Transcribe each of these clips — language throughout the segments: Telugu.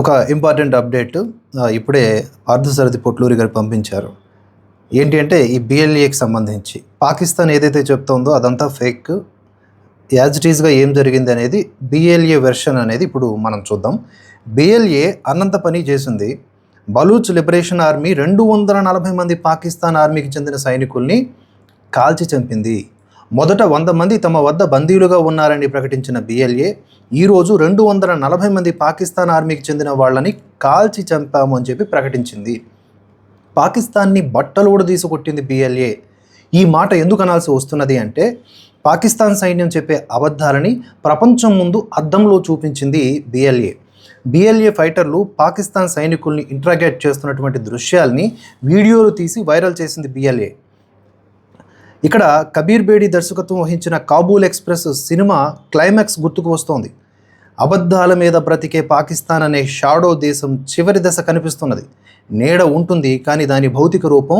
ఒక ఇంపార్టెంట్ అప్డేట్ ఇప్పుడే అర్ధసారథి పొట్లూరి గారు పంపించారు. ఏంటి అంటే ఈ బిఎల్ఏకి సంబంధించి పాకిస్తాన్ ఏదైతే చెప్తోందో అదంతా ఫేక్ యాజ్ ఇట్ ఈస్గా ఏం జరిగింది అనేది బిఎల్ఏ వెర్షన్ అనేది ఇప్పుడు మనం చూద్దాం. బిఎల్ఏ అన్నంత పని చేసింది. బలూచ్ లిబరేషన్ ఆర్మీ రెండు వందల నలభై మంది పాకిస్తాన్ ఆర్మీకి చెందిన సైనికుల్ని కాల్చి చంపింది. మొదట వంద మంది తమ వద్ద బందీలుగా ఉన్నారని ప్రకటించిన బిఎల్ఏ ఈరోజు రెండు వందల నలభై మంది పాకిస్తాన్ ఆర్మీకి చెందిన వాళ్ళని కాల్చి చంపాము అని చెప్పి ప్రకటించింది. పాకిస్తాన్ని బట్టలు కూడా తీసుకొట్టింది బిఎల్ఏ ఈ మాట ఎందుకు అనాల్సి వస్తున్నది అంటే పాకిస్తాన్ సైన్యం చెప్పే అబద్ధాలని ప్రపంచం ముందు అద్దంలో చూపించింది బిఎల్ఏ బిఎల్ఏ ఫైటర్లు పాకిస్తాన్ సైనికుల్ని ఇంట్రాగేట్ చేస్తున్నటువంటి దృశ్యాల్ని వీడియోలు తీసి వైరల్ చేసింది బిఎల్ఏ ఇక్కడ కబీర్ బేడి దర్శకత్వం వహించిన కాబూల్ ఎక్స్ప్రెస్ సినిమా క్లైమాక్స్ గుర్తుకు వస్తోంది. అబద్ధాల మీద బ్రతికే పాకిస్తాన్ అనే షాడో దేశం చివరి దశ కనిపిస్తున్నది. నీడ ఉంటుంది కానీ దాని భౌతిక రూపం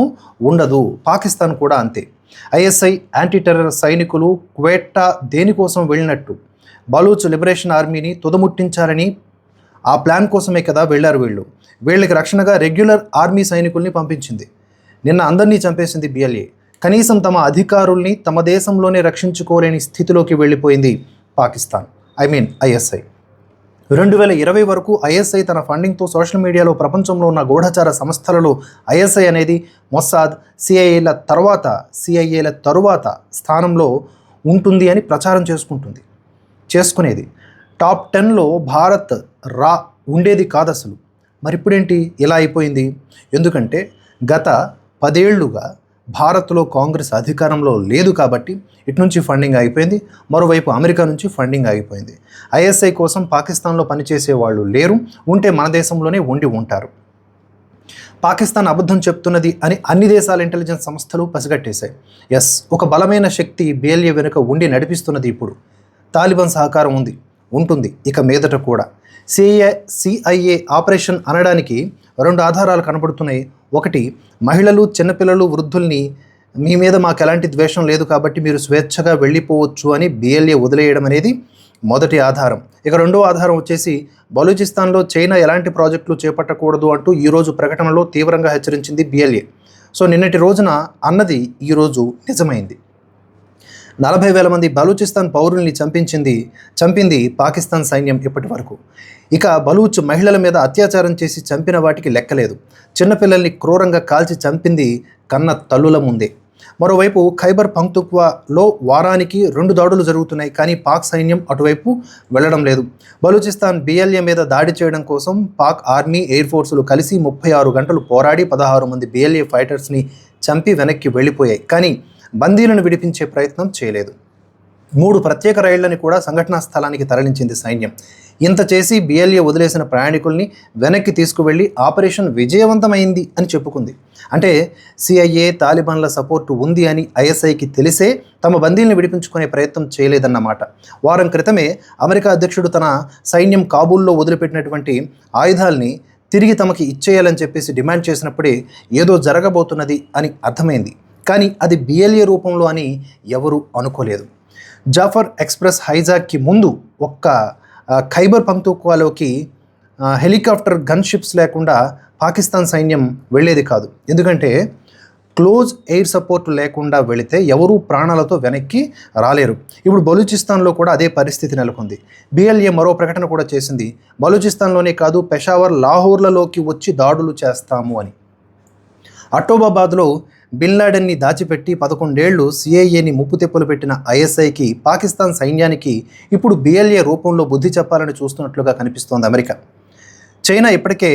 ఉండదు. పాకిస్తాన్ కూడా అంతే. ఐఎస్ఐ యాంటీ టెర్రర్ సైనికులు క్వేట్టా దేనికోసం వెళ్ళినట్టు? బలూచ్ లిబరేషన్ ఆర్మీని తుదముట్టించాలని ఆ ప్లాన్ కోసమే కదా వెళ్ళారు వీళ్ళు. వీళ్ళకి రక్షణగా రెగ్యులర్ ఆర్మీ సైనికుల్ని పంపించింది. నిన్న అందరినీ చంపేసింది బిఎల్ఏ కనీసం తమ అధికారుల్ని తమ దేశంలోనే రక్షించుకోలేని స్థితిలోకి వెళ్ళిపోయింది పాకిస్తాన్. ఐ మీన్ ఐఎస్ఐ రెండు వేల ఇరవై వరకు ఐఎస్ఐ తన ఫండింగ్తో సోషల్ మీడియాలో ప్రపంచంలో ఉన్న గూఢచార సంస్థలలో ఐఎస్ఐ అనేది మొస్సాద్ సిఐఏల తర్వాత సిఐఏల తరువాత స్థానంలో ఉంటుంది అని ప్రచారం చేసుకుంటుంది. చేసుకునేది. టాప్ టెన్లో భారత్ రా ఉండేది కాదు అసలు మరి ఇప్పుడేంటి ఇలా అయిపోయింది. ఎందుకంటే గత పదేళ్ళుగా భారత్లో కాంగ్రెస్ అధికారంలో లేదు కాబట్టి ఇటు నుంచి ఫండింగ్ ఆగిపోయింది మరోవైపు అమెరికా నుంచి ఫండింగ్ ఆగిపోయింది. ఐఎస్ఐ కోసం పాకిస్తాన్లో పనిచేసే వాళ్ళు లేరు ఉంటే మన దేశంలోనే ఉండి ఉంటారు. పాకిస్తాన్ అబద్ధం చెప్తున్నది అని అన్ని దేశాల ఇంటెలిజెన్స్ సంస్థలు పసిగట్టేశాయి. ఎస్ ఒక బలమైన శక్తి బేల్య వెనుక ఉండి నడిపిస్తున్నది ఇప్పుడు. తాలిబాన్ సహకారం ఉంది. ఉంటుంది. ఇక మీదట కూడా. సిఐఏ సిఐఏ ఆపరేషన్ అనడానికి రెండు ఆధారాలు కనబడుతున్నాయి. ఒకటి మహిళలు చిన్నపిల్లలు వృద్ధుల్ని మీ మీద మాకు ఎలాంటి ద్వేషం లేదు కాబట్టి మీరు స్వేచ్ఛగా వెళ్ళిపోవచ్చు అని బిఎల్ఏ వదిలేయడం అనేది మొదటి ఆధారం. ఇక రెండో ఆధారం వచ్చేసి బలూచిస్తాన్లో చైనా ఎలాంటి ప్రాజెక్టులు చేపట్టకూడదు అంటూ ఈరోజు ప్రకటనలో తీవ్రంగా హెచ్చరించింది బిఎల్ఏ సో నిన్నటి రోజున అన్నది ఈరోజు నిజమైంది. నలభై వేల మంది బలూచిస్తాన్ పౌరుల్ని చంపించింది చంపింది పాకిస్తాన్ సైన్యం ఇప్పటి వరకు. ఇక బలూచ్ మహిళల మీద అత్యాచారం చేసి చంపిన వాటికి లెక్కలేదు. చిన్నపిల్లల్ని క్రూరంగా కాల్చి చంపింది కన్న తల్లుల ముందే. మరోవైపు ఖైబర్ పంక్తుక్వాలో వారానికి రెండు దాడులు జరుగుతున్నాయి కానీ పాక్ సైన్యం అటువైపు వెళ్ళడం లేదు. బలూచిస్తాన్ బిఎల్ఏ మీద దాడి చేయడం కోసం పాక్ ఆర్మీ ఎయిర్ ఫోర్సులు కలిసి ముప్పై ఆరు గంటలు పోరాడి పదహారు మంది బిఎల్ఏ ఫైటర్స్ని చంపి వెనక్కి వెళ్ళిపోయాయి. కానీ బందీలను విడిపించే ప్రయత్నం చేయలేదు. మూడు ప్రత్యేక రైళ్ళను కూడా సంఘటనా స్థలానికి తరలించింది సైన్యం. ఇంత చేసి బిఎల్ఏ వదిలేసిన ప్రయాణికుల్ని వెనక్కి తీసుకువెళ్ళి ఆపరేషన్ విజయవంతమైంది అని చెప్పుకుంది. అంటే సిఐఏ తాలిబాన్ల సపోర్టు ఉంది అని ఐఎస్ఐకి తెలిసే తమ బందీల్ని విడిపించుకునే ప్రయత్నం చేయలేదన్నమాట. వారం క్రితమే అమెరికా అధ్యక్షుడు తన సైన్యం కాబూల్లో వదిలిపెట్టినటువంటి ఆయుధాల్ని తిరిగి తమకి ఇచ్చేయాలని చెప్పేసి డిమాండ్ చేసినప్పుడే ఏదో జరగబోతున్నది అని అర్థమైంది. కానీ అది బిఎల్ఏ రూపంలో అని ఎవరూ అనుకోలేదు. జాఫర్ ఎక్స్ప్రెస్ హైజాక్కి ముందు ఒక్క ఖైబర్ పంక్తుక్వాలోకి హెలికాప్టర్ గన్ షిప్స్ లేకుండా పాకిస్తాన్ సైన్యం వెళ్ళేది కాదు. ఎందుకంటే క్లోజ్ ఎయిర్ సపోర్ట్ లేకుండా వెళితే ఎవరూ ప్రాణాలతో వెనక్కి రాలేరు. ఇప్పుడు బలూచిస్తాన్లో కూడా అదే పరిస్థితి నెలకొంది. బిఎల్ఏ మరో ప్రకటన కూడా చేసింది. బలూచిస్తాన్లోనే కాదు పెషావర్ లాహోర్లలోకి వచ్చి దాడులు చేస్తాము అని. అటోబాబాద్లో బిన్ లాడెన్ని దాచిపెట్టి పదకొండేళ్ళు సిఐఏని ముప్పు తెప్పులు పెట్టిన ఐఎస్ఐకి పాకిస్తాన్ సైన్యానికి ఇప్పుడు బిఎల్ఏ రూపంలో బుద్ధి చెప్పాలని చూస్తున్నట్లుగా కనిపిస్తోంది అమెరికా. చైనా ఇప్పటికే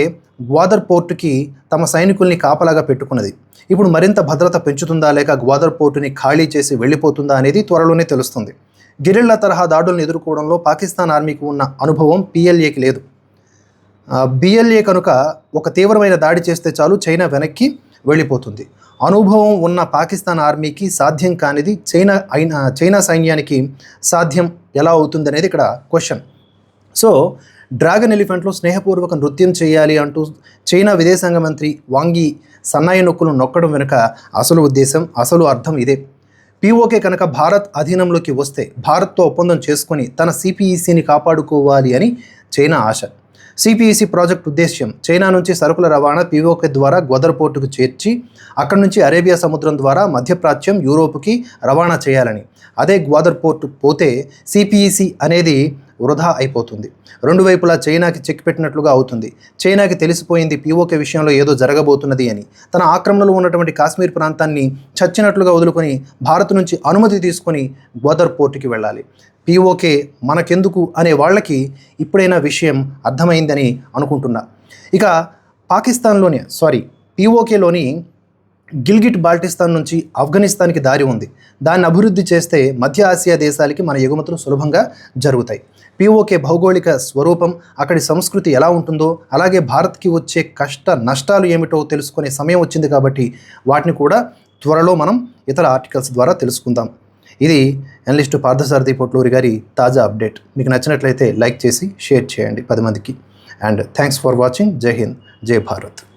గ్వాదర్ పోర్టుకి తమ సైనికుల్ని కాపలాగా పెట్టుకున్నది. ఇప్పుడు మరింత భద్రత పెంచుతుందా లేక గ్వాదర్ పోర్టుని ఖాళీ చేసి వెళ్ళిపోతుందా అనేది త్వరలోనే తెలుస్తుంది. గిరిళ్ళ తరహా దాడులను ఎదుర్కోవడంలో పాకిస్తాన్ ఆర్మీకి ఉన్న అనుభవం పిఎల్ఏకి లేదు. బిఎల్ఏ కనుక ఒక తీవ్రమైన దాడి చేస్తే చాలు చైనా వెనక్కి వెళ్ళిపోతుంది. అనుభవం ఉన్న పాకిస్తాన్ ఆర్మీకి సాధ్యం కానిది చైనా అయిన చైనా సైన్యానికి సాధ్యం ఎలా అవుతుంది అనేది ఇక్కడ క్వశ్చన్ సో డ్రాగన్ ఎలిఫెంట్లో స్నేహపూర్వక నృత్యం చేయాలి అంటూ చైనా విదేశాంగ మంత్రి వాంగి సన్నాయి నొక్కులు నొక్కడం వెనుక అసలు ఉద్దేశం అసలు అర్థం ఇదే. పీఓకే కనుక భారత్ అధీనంలోకి వస్తే భారత్తో ఒప్పందం చేసుకొని తన సిపిఈసిని కాపాడుకోవాలి అని చైనా ఆశ. సిపిఈసి ప్రాజెక్ట్ ఉద్దేశ్యం చైనా నుంచి సరుకుల రవాణా పిఓకే ద్వారా గ్వదర్ పోర్టుకు చేర్చి అక్కడి నుంచి అరేబియా సముద్రం ద్వారా మధ్యప్రాచ్యం యూరోప్కి రవాణా చేయాలని. అదే గ్వాదర్ పోర్టు పోతే సిపిఈసి అనేది వృధా అయిపోతుంది. రెండు వైపులా చైనాకి చెక్ పెట్టినట్లుగా అవుతుంది. చైనాకి తెలిసిపోయింది పీఓకే విషయంలో ఏదో జరగబోతున్నది అని. తన ఆక్రమణలో ఉన్నటువంటి కాశ్మీర్ ప్రాంతాన్ని చచ్చినట్లుగా వదులుకొని భారత్ నుంచి అనుమతి తీసుకొని గోదర్ పోర్టుకి వెళ్ళాలి. పీఓకే మనకెందుకు అనే వాళ్ళకి ఇప్పుడైనా విషయం అర్థమైందని అనుకుంటున్నా. ఇక పాకిస్తాన్లోని సారీ పీఓకేలోని గిల్గిట్ బాల్టిస్తాన్ నుంచి ఆఫ్ఘనిస్తాన్కి దారి ఉంది. దాన్ని అభివృద్ధి చేస్తే మధ్య ఆసియా దేశాలకి మన ఎగుమతులు సులభంగా జరుగుతాయి. పీఓకే భౌగోళిక స్వరూపం అక్కడి సంస్కృతి ఎలా ఉంటుందో అలాగే భారత్కి వచ్చే కష్ట నష్టాలు ఏమిటో తెలుసుకునే సమయం వచ్చింది కాబట్టి వాటిని కూడా త్వరలో మనం ఇతర ఆర్టికల్స్ ద్వారా తెలుసుకుందాం. ఇది ఎనలిస్టు పార్థసారథి పొట్లూరి గారి తాజా అప్డేట్. మీకు నచ్చినట్లయితే లైక్ చేసి షేర్ చేయండి పది మందికి. And thanks for watching. జై హింద్. జై భారత్.